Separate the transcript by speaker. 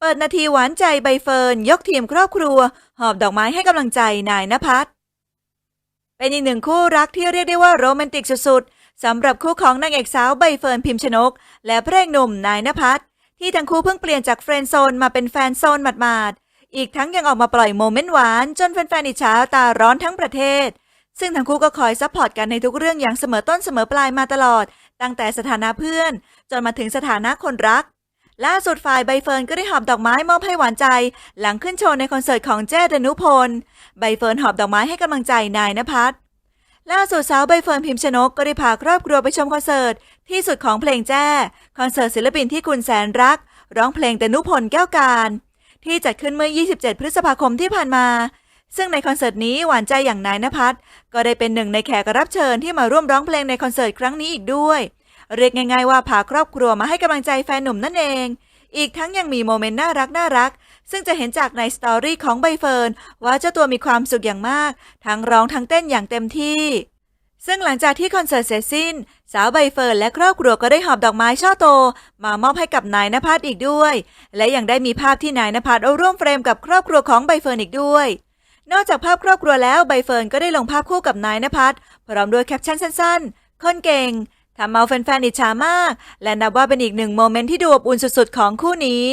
Speaker 1: เปิดนาทีหวานใจใบเฟิร์นยกทีมครอบครัว หอบดอกไม้ให้กำลังใจนายนภัสเป็นอีกหนึ่งคู่รักที่เรียกได้ว่าโรแมนติกสุดๆสำหรับคู่ของนางเอกสาวใบเฟิร์นพิมชนก และพระเอกหนุ่มนายนภัสที่ทั้งคู่เพิ่งเปลี่ยนจากเฟรนด์โซนมาเป็นแฟนโซนหมาดๆอีกทั้งยังออกมาปล่อยโมเมนต์หวานจนแฟนๆอิจฉาตาร้อนทั้งประเทศ ซึ่งทั้งคู่ก็คอยซัพพอร์ตกันในทุกเรื่องอย่างเสมอต้นเสมอปลายมาตลอด ตั้งแต่สถานะเพื่อน จนมาถึงสถานะคนรัก ล่าสุดฝ่ายใบเฟิร์นก็ได้หอบดอกไม้มอบให้หวานใจ หลังขึ้นโชว์ในคอนเสิร์ตของเจดนุพล ใบเฟิร์นหอบดอกไม้ให้กำลังใจนายนภัสล่าสุดสาวใบเฟิร์นพิมพ์ชนกก็ได้พาครอบครัวไปชมคอนเสิร์ต ที่สุดของเพลงแจ้ คอนเสิร์ตศิลปินที่คุณแสนรัก ร้องเพลงดนุพลแก้วการ ที่จัดขึ้นเมื่อ 27 พฤษภาคมที่ผ่านมา ซึ่งในคอนเสิร์ตนี้หวานใจอย่างนายนภัสก็ได้เป็นหนึ่งในแขกรับเชิญที่มาร่วมร้องเพลงในคอนเสิร์ตครั้งนี้อีกด้วย เรียกง่ายๆว่าพาครอบครัวมาให้กำลังใจแฟนหนุ่มนั่นเอง อีกทั้งยังมีโมเมนต์น่ารักน่ารัก ซึ่งจะเห็นจากในสตอรี่ของใบเฟิร์นว่าเจ้าตัวมีความสุขอย่างมาก ทั้งร้องทั้งเต้นอย่างเต็มที่ ซึ่งหลังจากที่คอนเสิร์ตเสร็จสิ้น สาวใบเฟิร์นและครอบครัวก็ได้หอบดอกไม้ช่อโต มามอบให้กับนายนภัสอีกด้วย และยังได้มีภาพที่นายนภัสเอาร่วมเฟรมกับครอบครัวของใบเฟิร์นอีกด้วยนอกจากภาพครอบครัวแล้วใบเฟิร์นก็ได้ลงภาพคู่กับนายนภัสพร้อมด้วยแคปชั่นสั้นๆ คนเก่ง ทำเอาแฟนๆอิจฉามาก และนับว่าเป็นอีกหนึ่งโมเมนต์ที่ดูอบอุ่นสุดๆของคู่นี้